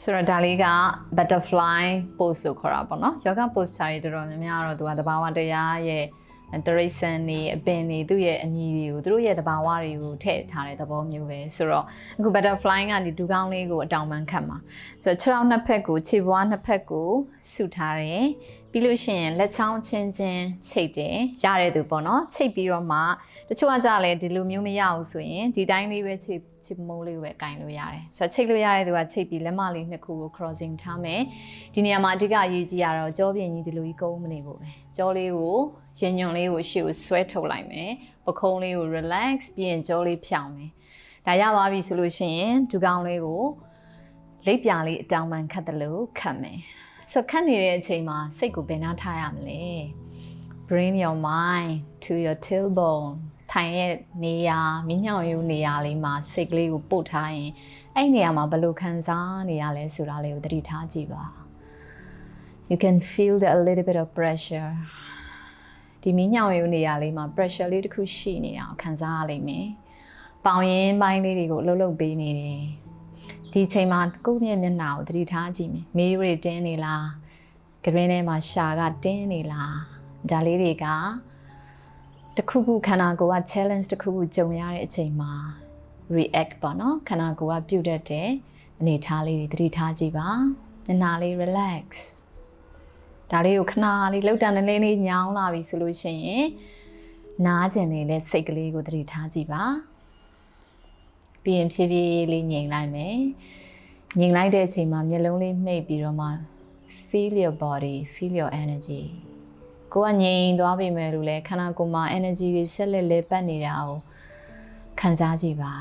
ဆိုတော့ဒါလေးက butterfly pose လို့ခေါ်တာပေါ့နော် yoga pose ချာတွေတော်တော်များများတော့သူကသဘာဝတရားရဲ့ တရိษံနေအပင်တွေသူ့ရဲ့အမည်တွေကိုသူတို့ရဲ့သဘာဝတွေကိုထည့်ထားတဲ့သဘောမျိုးပဲဆိုတော့အခု butterfly ကဒီဒူးကောင်းလေးကိုအတောင်ပန်းခတ်မှာဆိုတော့ခြေထောက်နှစ်ဖက်ကိုခြေပွားနှစ်ဖက်ကိုဆုထားတယ်ပြီးလို့ရှိရင်လက်ချောင်းချင်းချင်းချိတ်တယ်ရတဲ့သူပေါ့နော်ချိတ်ပြီးတော့မှတချို့ကကြလဲဒီလိုမျိုးမရဘူးဆိုရင်ဒီတိုင်းလေးပဲချိတ်ချိတ်မိုးလေးကိုပဲကင်လို့ရတယ်ဆိုတော့ချိတ်လို့ရတဲ့သူကချိတ်ပြီးလက်မလေးနှစ်ခုကို crossing ထားမယ်ဒီနေရာမှာအဓိကအရေးကြီးရတော့ကြောပြင်ကြီးဒီလိုကြီးကုန်းမနေဖို့ပဲကြောလေးကို ရင်ညွန်လေးကိုရှေ့ကိုဆွဲထုတ်လိုက်မယ်ပခုံးလေးကို relax ပြီးရင်ကြောလေးဖြောင်းမယ်ဒါရပါပြီဆိုလို့ရှိရင်ဒူကောင်းလေးကိုလိပ်ပြာလေးအတောင်ပန်ခတ်တယ်လို့ခတ်မယ်ဆိုတော့ခတ်နေတဲ့အချိန်မှာစိတ်ကိုဘယ်နှထားရမလဲ bring your mind to your tailbone ထိုင်ရဲ့နေရာမြညောင်ယူနေရာလေးမှာစိတ်ကလေးကိုပို့ထားရင်အဲ့နေရာမှာဘယ်လိုခံစားနေရလဲဆိုတာလေးကိုသတိထားကြည့်ပါ you can feel the a little bit of pressure ဒီမြညောင်ယူနေရာလေးမှာ pressure လေးတစ်ခုရှိနေတာကိုခံစားရလိမ့်မယ်ပေါင်ရင်ပိုင်းလေးတွေကိုအလုပ်လုပ်ပေးနေတယ်ဒီအချိန်မှာကိုယ့်ရဲ့မျက်နှာကိုသတိထားကြည့်မယ်မေးရတင်းနေလားကရင်းထဲမှာရှာကတင်းနေလားဒါလေးတွေကတစ်ခုခုခန္ဓာကိုယ်က challenge တစ်ခုခုကြုံရတဲ့အချိန်မှာ react ပေါ့နော်ခန္ဓာကိုယ်ကပြုတ်တတ်တဲ့အနေအထားလေးတွေသတိထားကြည့်ပါမျက်နှာလေး relax ဒါလေးကိုခဏလေးလှုပ်တန်လေးလေးညောင်းလာပြီဆိုလို့ရှိရင်နားကျင်နေတဲ့စိတ်ကလေးကိုသတိထားကြည့်ပါပြီးရင်ဖြည်းဖြည်းလေးငြိမ်လိုက်မယ်ငြိမ်လိုက်တဲ့အချိန်မှာမျက်လုံးလေးမှိတ်ပြီးတော့မှ feel your body feel your energy ကိုကငြိမ်သွားပြီမဲ့လို့လဲခန္ဓာကိုယ်မှာ energy တွေဆက်လက်လဲပတ်နေတာကိုခံစားကြည့်ပါ